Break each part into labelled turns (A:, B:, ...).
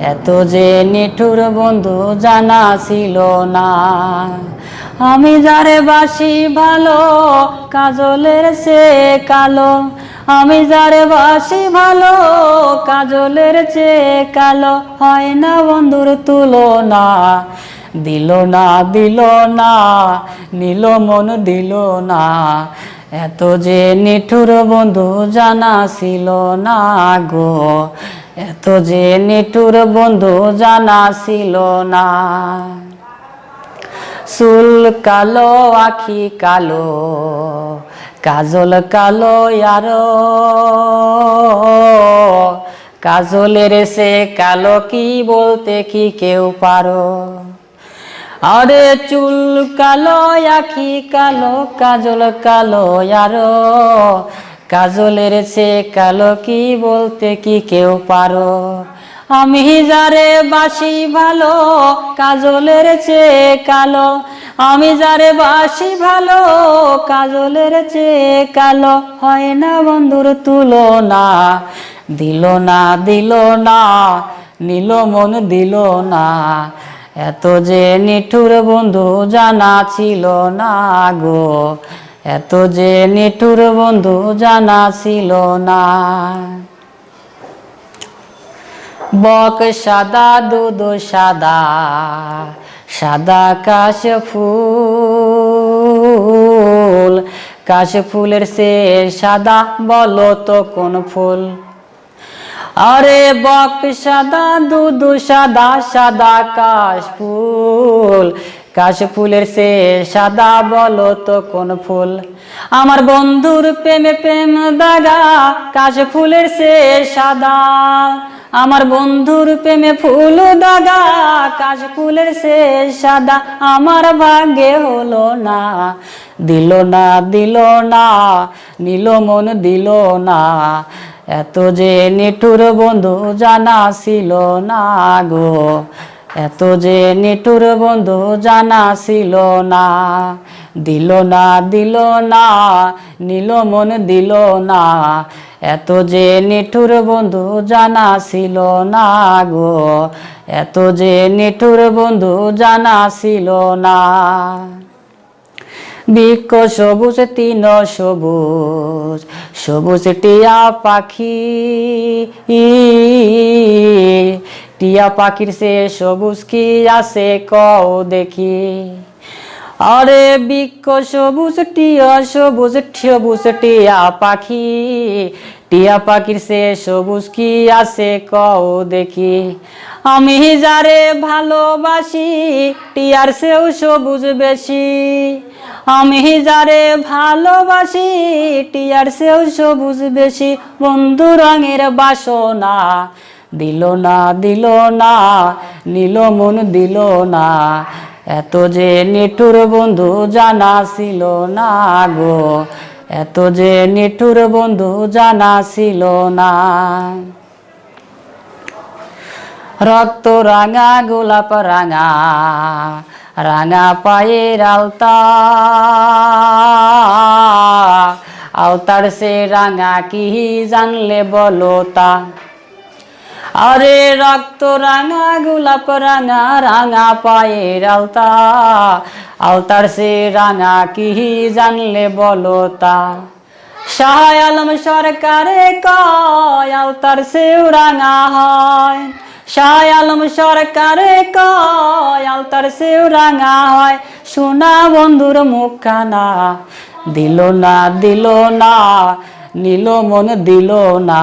A: এত যে নিঠুর বন্ধু জানা ছিল না। আমি যারে বাসি ভালো, কাজলের সে কালো। আমি যারে বাসি ভালো, কাজলের চেয়ে কালো। হয় না বন্ধুর তুলনা, দিল না দিল না, নীল মন, দিল না। এত যে নিঠুর বন্ধু জানা ছিল না গো। এত যে নিঠুর বন্ধু জানা ছিল না। চুল কালো, আখি কালো, কাজল কালো আর কাজলের সে কালো কি বলতে কি কেউ পারো? আরে চুল কালো, আখি কালো, কাজল কালো আর কাজলের সে কালো কি বলতে কি কেউ পারো? আমি যারে বাসি ভালো, কাজলের চেয়ে কালো। আমি যারে বাসি ভালো, কাজলের চেয়ে কালো। হয় না বন্ধুর তুলনা, দিল না দিল না, নীল মন, দিল না। এত যে নিঠুর বন্ধু জানা ছিল না গো। এত যে নিঠুর বন্ধু জানা ছিল না। বক সাদা, দুধ সাদা সাদা কাশ ফুল। কাশ ফুলের সে সাদা, বলো তো কোন ফুল? আরে বক সাদা, দুধ সাদা সাদা কাশ ফুল। কাশ ফুলের সে সাদা বলো তো কোন ফুল? আমার বন্ধুর প্রেমে প্রেম দাগা কাশ ফুলের সে সাদা। আমার বন্ধুর প্রেমে ফুল দাগা কাশ ফুলের সে সাদা। আমার ভাগ্যে হলো না, দিল না দিল না, নীল মন, দিল না। এত যে নিঠুর বন্ধু জানা ছিল না গো। এত যে নিঠুর বন্ধু জানা ছিল না। দিল না দিল না, নীল মন দিল না। এত যে নিঠুর বন্ধু জানা ছিল না গো। এত যে নিঠুর বন্ধু জানা ছিল না। বৃক্ষ সবুজ, তিন সবুজ সবুজ টিয়া পাখি। টিয়া পাখির সে সবুজ কি আছে কও দেখি। আরে বৃক্ষ সবুজ টিয়া, সবুজ সবুজ টিয়া পাখি। টিয়া পাখির সে সবুজ কি আছে কও দেখি। আমি যারে ভালোবাসি, টিয়ার সেও সবুজ বেশি। আমি যারে ভালোবাসি, টিয়ার সেও সবুজ বেশি। বন্ধু রঙের বাসনা দিল না দিল না, নীল মন দিল না। এত যে নিঠুর বন্ধু জানা ছিল না গো, এত যে নিঠুর বন্ধু জানা ছিল না। রক্ত রাঙা, গোলাপ রাঙা রাঙা পায়ের আলতা। আওতার সে রাঙা কি জানলে বলো তা? আরে রক্ত রাঙা, গোলাপ রাঙা রাঙা পায়ের আলতা। আলতার সে রাঙা কি জানলে বলো তা? শাহ আলম সরকারে কয়, আলতার সেও রাঙা হয়। শাহ আলম সরকারে কয়, আলতার সেও রাঙা হয়। সোনা বন্ধুর মুখখানা, দিল না দিল না, নীল মন দিল না।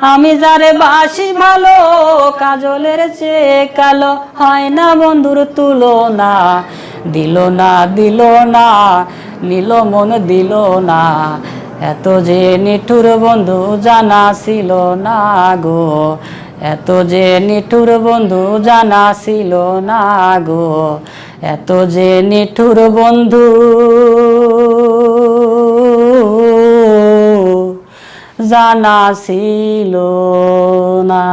A: আমি যারে বাসি ভালো, কাজলের চেয়ে কালো, হয় না বন্ধুর তুলনা। দিল না দিল না, নিল মন দিল না। এত যে নিঠুর বন্ধু জানা ছিল না গো। এত যে নিঠুর বন্ধু জানা ছিল না গো। এত যে নিঠুর বন্ধু জানা ছিল না।